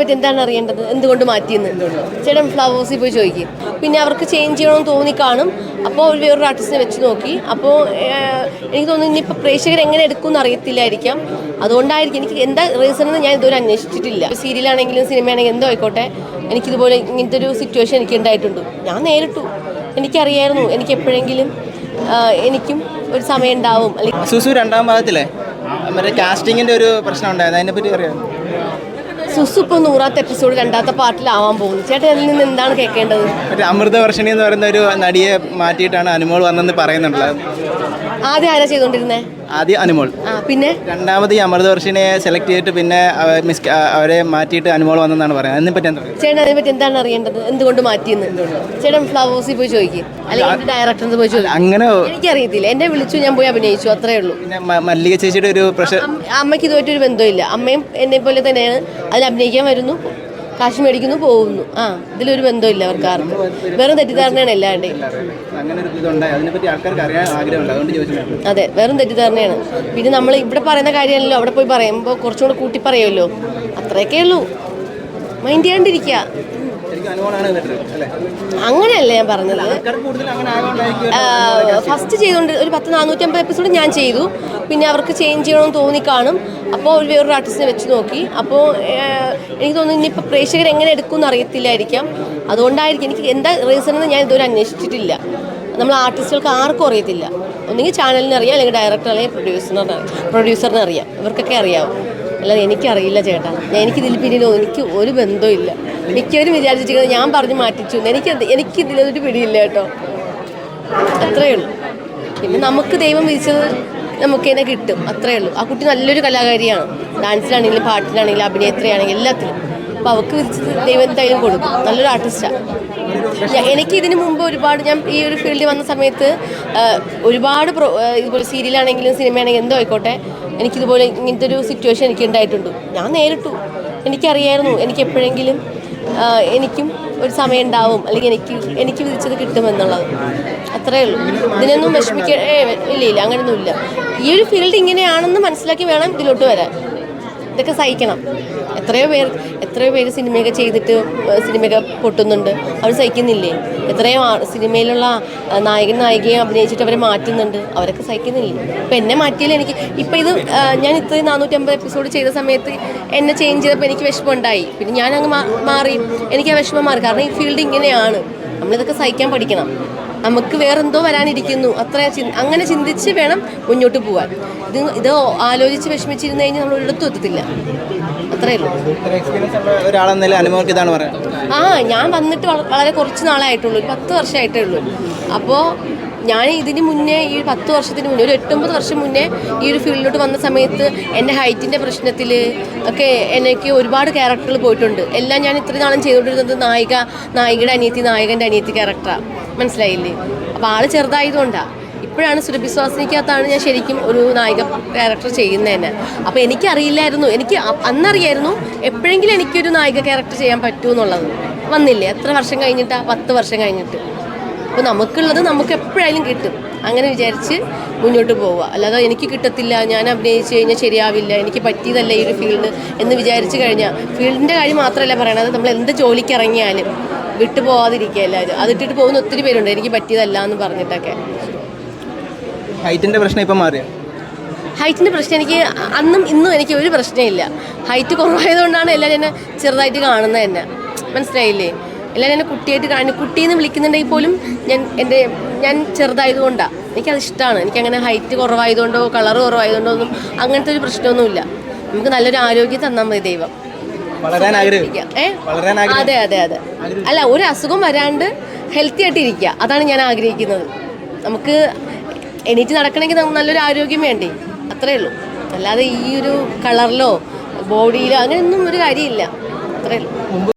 പറ്റി എന്താണ് അറിയേണ്ടത്? എന്തുകൊണ്ട് മാറ്റിയെന്ന്? ചേട്ടൻ ഫ്ലവേഴ്സിൽ പോയി ചോദിക്കും. പിന്നെ അവർക്ക് ചേഞ്ച് ചെയ്യണമെന്ന് തോന്നി കാണും. അപ്പോൾ ഒരു വേറൊരു ആർട്ടിസ്റ്റിനെ വെച്ച് നോക്കി. അപ്പോൾ എനിക്ക് തോന്നുന്നു ഇനിയിപ്പോൾ പ്രേക്ഷകർ എങ്ങനെ എടുക്കുമെന്ന് അറിയത്തില്ലായിരിക്കാം. അതുകൊണ്ടായിരിക്കും എനിക്ക് എന്താ റീസൺ എന്ന് ഞാൻ ഇതുവരെ അന്വേഷിച്ചിട്ടില്ല. സീരിയലാണെങ്കിലും സിനിമയാണെങ്കിലും എന്തോ ആയിക്കോട്ടെ എനിക്കിതുപോലെ ഇങ്ങനത്തെ ഒരു സിറ്റുവേഷൻ എനിക്ക് ഉണ്ടായിട്ടുണ്ട്. ഞാൻ നേരിട്ടു. എനിക്കറിയായിരുന്നു എനിക്ക് എപ്പോഴെങ്കിലും എനിക്കും ഒരു സമയം ഉണ്ടാവും. അല്ലെങ്കിൽ സുസു രണ്ടാം ഭാഗത്തിലെ മറ്റേ കാസ്റ്റിങ്ങിന്റെ ഒരു പ്രശ്നം ഉണ്ടായിരുന്നു. അതിനെപ്പറ്റി അറിയാം സുസു ഇപ്പോൾ നൂറാത്ത എപ്പിസോഡ് രണ്ടാമത്തെ പാർട്ടിലാവാൻ പോകുന്നു. ചേട്ടൻ അതിൽ നിന്ന് എന്താണ് കേൾക്കേണ്ടത്? അമൃതവർഷിണി എന്ന് പറയുന്ന ഒരു നടിയെ മാറ്റിയിട്ടാണ് അനുമോൾ വന്നെന്ന് പറയുന്നുണ്ടല്ലോ ആദ്യം ആരാ ചെയ്തോണ്ടിരുന്നേ ആദ്യം അനുമോൾ. പിന്നെ? രണ്ടാമത് ഈ അമൃതവർഷിനെ സെലക്ട് ചെയ്തിട്ട് പിന്നെ മിസ് അവരെ മാറ്റിയിട്ട് അനുമോൾ വന്നെന്നാണ് പറയുന്നത്. അതിനെപ്പറ്റി എന്താ? പറയുക ചേട്ടൻ അതിനെ പറ്റി എന്താണ് അറിയേണ്ടത്? എന്തുകൊണ്ട് മാറ്റിയെന്ന്? ചേട്ടൻ ഫ്ലവേഴ്സിൽ പോയി ചോദിക്കും. അല്ലെങ്കിൽ ഡയറക്ടറിന് പോയി ചോദിക്കും. അങ്ങനെ എനിക്കറിയത്തില്ല. എന്നെ വിളിച്ചു ഞാൻ പോയി അഭിനയിച്ചു. അത്രേ ഉള്ളൂ. പിന്നെ മല്ലിക ചേച്ചിയുടെ ഒരു പ്രഷർ അമ്മ- അമ്മയ്ക്ക് ഇതുമായിട്ടൊരു ബന്ധമില്ല. അമ്മയും എന്നെ പോലെ തന്നെയാണ്. അതിൽ അഭിനയിക്കാൻ വരുന്നു. കാശ് മേടിക്കുന്നു പോകുന്നു. ആ ഇതിലൊരു ബന്ധമില്ല അവർക്ക് ആർക്കും. വെറും തെറ്റിദ്ധാരണയാണ് എല്ലാവരുടെയും ചോദിച്ചിട്ടുണ്ട് അതെ വെറും തെറ്റിദ്ധാരണയാണ്. പിന്നെ നമ്മൾ ഇവിടെ പറയുന്ന കാര്യമല്ലോ അവിടെ പോയി പറയുമ്പോൾ കുറച്ചും കൂടെ കൂട്ടി പറയുമല്ലോ. അത്രയൊക്കെ ഉള്ളൂ. മൈൻഡ് ചെയ്യാണ്ടിരിക്കുക. അങ്ങനെയല്ല ഞാൻ പറഞ്ഞത്. ഫസ്റ്റ് ചെയ്തുകൊണ്ട് ഒരു പത്ത് നാനൂറ്റമ്പത് എപ്പിസോഡ് ഞാൻ ചെയ്തു. പിന്നെ അവർക്ക് ചേഞ്ച് ചെയ്യണമെന്ന് തോന്നി കാണും. അപ്പോൾ ഒരു വേറൊരു ആർട്ടിസ്റ്റിനെ വെച്ച് നോക്കി. അപ്പോൾ എനിക്ക് തോന്നുന്നു ഇനിയിപ്പോൾ പ്രേക്ഷകർ എങ്ങനെ എടുക്കുമെന്ന് അറിയത്തില്ലായിരിക്കാം. അതുകൊണ്ടായിരിക്കും എനിക്ക് എന്താ റീസൺ എന്ന് ഞാൻ ഇതുവരെ അന്വേഷിച്ചിട്ടില്ല. നമ്മൾ ആർട്ടിസ്റ്റുകൾക്ക് ആർക്കും അറിയത്തില്ല. ഒന്നുകിൽ ചാനലിന് അറിയാം അല്ലെങ്കിൽ ഡയറക്ടർ അല്ലെങ്കിൽ പ്രൊഡ്യൂസറിന് അറിയാം. പ്രൊഡ്യൂസറിന് അറിയാം. ഇവർക്കൊക്കെ അറിയാവും അല്ലാതെ എനിക്കറിയില്ല ചേട്ടാ. എനിക്കിതിൽ പിന്നിലോ എനിക്ക് ഒരു ബന്ധവും ഇല്ല. മിക്കവരും വിചാരിച്ചിരിക്കുന്നത് ഞാൻ പറഞ്ഞു മാറ്റിച്ചു. എനിക്ക് എനിക്കിതിലൊരു പിടിയില്ല കേട്ടോ. അത്രേ ഉള്ളൂ. പിന്നെ നമുക്ക് ദൈവം വിധിച്ചത് നമുക്ക് തന്നെ കിട്ടും. അത്രയേ ഉള്ളൂ. ആ കുട്ടി നല്ലൊരു കലാകാരിയാണ്. ഡാൻസിലാണെങ്കിലും പാട്ടിലാണെങ്കിലും അഭിനേത്രിയാണെങ്കിലും എല്ലാത്തിലും. അപ്പോൾ അവൾക്ക് വിധിച്ചത് ദൈവം എന്തായാലും കൊടുക്കും. നല്ലൊരു ആർട്ടിസ്റ്റാണ് എനിക്ക് ഇതിനു മുമ്പ് ഒരുപാട് ഞാൻ ഈ ഒരു ഫീൽഡിൽ വന്ന സമയത്ത് ഒരുപാട് പ്രോ ഇതുപോലെ സീരിയലാണെങ്കിലും സിനിമയാണെങ്കിലും എന്തോ ആയിക്കോട്ടെ എനിക്കിതുപോലെ ഇങ്ങനത്തെ ഒരു സിറ്റുവേഷൻ എനിക്ക് ഉണ്ടായിട്ടുണ്ട്. ഞാൻ നേരിട്ടു. എനിക്കറിയായിരുന്നു. എനിക്ക് എപ്പോഴെങ്കിലും എനിക്കും ഒരു സമയം ഉണ്ടാവും. അല്ലെങ്കിൽ എനിക്ക് എനിക്ക് വിധിച്ചത് കിട്ടുമെന്നുള്ളത്. അത്രേ ഉള്ളൂ. ഇതിനൊന്നും വിഷമിക്കേ ഇല്ല ഇല്ല അങ്ങനെയൊന്നുമില്ല ഈ ഒരു ഫീൽഡ് ഇങ്ങനെയാണെന്ന് മനസ്സിലാക്കി വേണം ഇതിലോട്ട് വരാൻ. ഇതൊക്കെ സഹിക്കണം. എത്രയോ പേർ എത്രയോ പേര് സിനിമയൊക്കെ ചെയ്തിട്ട് സിനിമയൊക്കെ പൊട്ടുന്നുണ്ട്. അവർ സഹിക്കുന്നില്ലേ? എത്രയോ സിനിമയിലുള്ള നായകൻ നായികയെ അഭിനയിച്ചിട്ട് അവരെ മാറ്റുന്നുണ്ട്. അവരൊക്കെ സഹിക്കുന്നില്ലേ? ഇപ്പം എന്നെ മാറ്റിയാലും എനിക്ക് ഇപ്പം ഇത് ഞാൻ ഇത്രയും നാനൂറ്റമ്പത് എപ്പിസോഡ് ചെയ്ത സമയത്ത് എന്നെ ചേഞ്ച് ചെയ്തപ്പോൾ എനിക്ക് വിഷമമുണ്ടായി. പിന്നെ ഞാൻ അങ്ങ് മാറി. എനിക്ക് ആ വിഷമം മാറി. കാരണം ഈ ഫീൽഡ് ഇങ്ങനെയാണ്. നമ്മളിതൊക്കെ സഹിക്കാൻ പഠിക്കണം. നമുക്ക് വേറെന്തോ വരാനിരിക്കുന്നു. അത്ര അങ്ങനെ ചിന്തിച്ച് വേണം മുന്നോട്ട് പോകാൻ ഇത് ഇത് ആലോചിച്ച് വിഷമിച്ചിരുന്നു കഴിഞ്ഞാൽ നമ്മൾ ഒരിടത്തും എത്തത്തില്ല. അത്രേ ഉള്ളൂ. ആ ഞാൻ വന്നിട്ട് വളരെ കുറച്ച് നാളായിട്ടുള്ളൂ. ഒരു പത്ത് വർഷമായിട്ടേ ഉള്ളൂ. അപ്പോൾ ഞാൻ ഇതിന് മുന്നേ ഈ പത്ത് വർഷത്തിന് മുന്നേ ഒരു എട്ടൊമ്പത് വർഷം മുന്നേ ഈ ഒരു ഫീൽഡിലോട്ട് വന്ന സമയത്ത് എന്റെ ഹൈറ്റിന്റെ പ്രശ്നത്തിൽ ഒക്കെ എനിക്ക് ഒരുപാട് ക്യാരക്ടറുകൾ പോയിട്ടുണ്ട്. എല്ലാം ഞാൻ ഇത്ര നാളും ചെയ്തുകൊണ്ടിരുന്നത് നായിക നായികയുടെ അനിയത്തി നായകന്റെ അനിയത്തി ക്യാരക്ടറാണ് മനസ്സിലായില്ലേ? അപ്പോൾ ആൾ ചെറുതായതുകൊണ്ടാണ് ഇപ്പോഴാണ് സുരഭിശ്വാസിനിക്കകത്താണ് ഞാൻ ശരിക്കും ഒരു നായിക ക്യാരക്ടർ ചെയ്യുന്നതന്നെ. അപ്പോൾ എനിക്കറിയില്ലായിരുന്നു എനിക്ക് അന്നറിയായിരുന്നു എപ്പോഴെങ്കിലും എനിക്കൊരു നായിക ക്യാരക്ടർ ചെയ്യാൻ പറ്റുമെന്നുള്ളത് വന്നില്ലേ? എത്ര വർഷം കഴിഞ്ഞിട്ടാണ് പത്ത് വർഷം കഴിഞ്ഞിട്ട്. അപ്പോൾ നമുക്കുള്ളത് നമുക്ക് എപ്പോഴായാലും കിട്ടും. അങ്ങനെ വിചാരിച്ച് മുന്നോട്ട് പോവുക. അല്ലാതെ എനിക്ക് കിട്ടത്തില്ല ഞാൻ അഭിനയിച്ച് കഴിഞ്ഞാൽ ശരിയാവില്ല എനിക്ക് പറ്റിയതല്ല ഈ ഒരു ഫീൽഡ് എന്ന് വിചാരിച്ച് കഴിഞ്ഞാൽ ഫീൽഡിന്റെ കാര്യം മാത്രമല്ല പറയണത് നമ്മൾ എന്ത് ജോലിക്ക് ഇറങ്ങിയാലും വിട്ടു പോവാതിരിക്കുക എല്ലാവരും. അതിട്ടിട്ട് പോകുന്ന ഒത്തിരി പേരുണ്ട്. എനിക്ക് പറ്റിയതല്ല എന്ന് പറഞ്ഞിട്ടൊക്കെ. ഹൈറ്റിന്റെ പ്രശ്നം ഇപ്പം മാറിയോ? ഹൈറ്റിന്റെ പ്രശ്നം എനിക്ക് അന്നും ഇന്നും എനിക്ക് ഒരു പ്രശ്നമില്ല. ഹൈറ്റ് കുറവായതുകൊണ്ടാണ് എല്ലാവരും എന്നെ ചെറുതായിട്ട് കാണുന്നത് തന്നെ. മനസ്സിലായില്ലേ? എല്ലാവരും എന്നെ കുട്ടിയായിട്ട് കാണി കുട്ടീന്ന് വിളിക്കുന്നുണ്ടെങ്കിൽ പോലും ഞാൻ എന്റെ ഞാൻ ചെറുതായതുകൊണ്ടാണ് എനിക്കത് ഇഷ്ടമാണ് എനിക്കങ്ങനെ ഹൈറ്റ് കുറവായതുകൊണ്ടോ കളർ കുറവായതുകൊണ്ടോ ഒന്നും അങ്ങനത്തെ ഒരു പ്രശ്നമൊന്നുമില്ല. നമുക്ക് നല്ലൊരു ആരോഗ്യം തന്നാൽ മതി ദൈവം? അതെ അതെ അതെ. അല്ല ഒരു അസുഖം വരാണ്ട് ഹെൽത്തി ആയിട്ട് ഇരിക്കുക. അതാണ് ഞാൻ ആഗ്രഹിക്കുന്നത്. നമുക്ക് എണീറ്റ് നടക്കണമെങ്കിൽ നമുക്ക് നല്ലൊരു ആരോഗ്യം വേണ്ടേ? അത്രേ ഉള്ളൂ. അല്ലാതെ ഈ ഒരു കളറിലോ ബോഡിയിലോ അങ്ങനെയൊന്നും ഒരു കാര്യമില്ല. അത്രേ ഉള്ളൂ.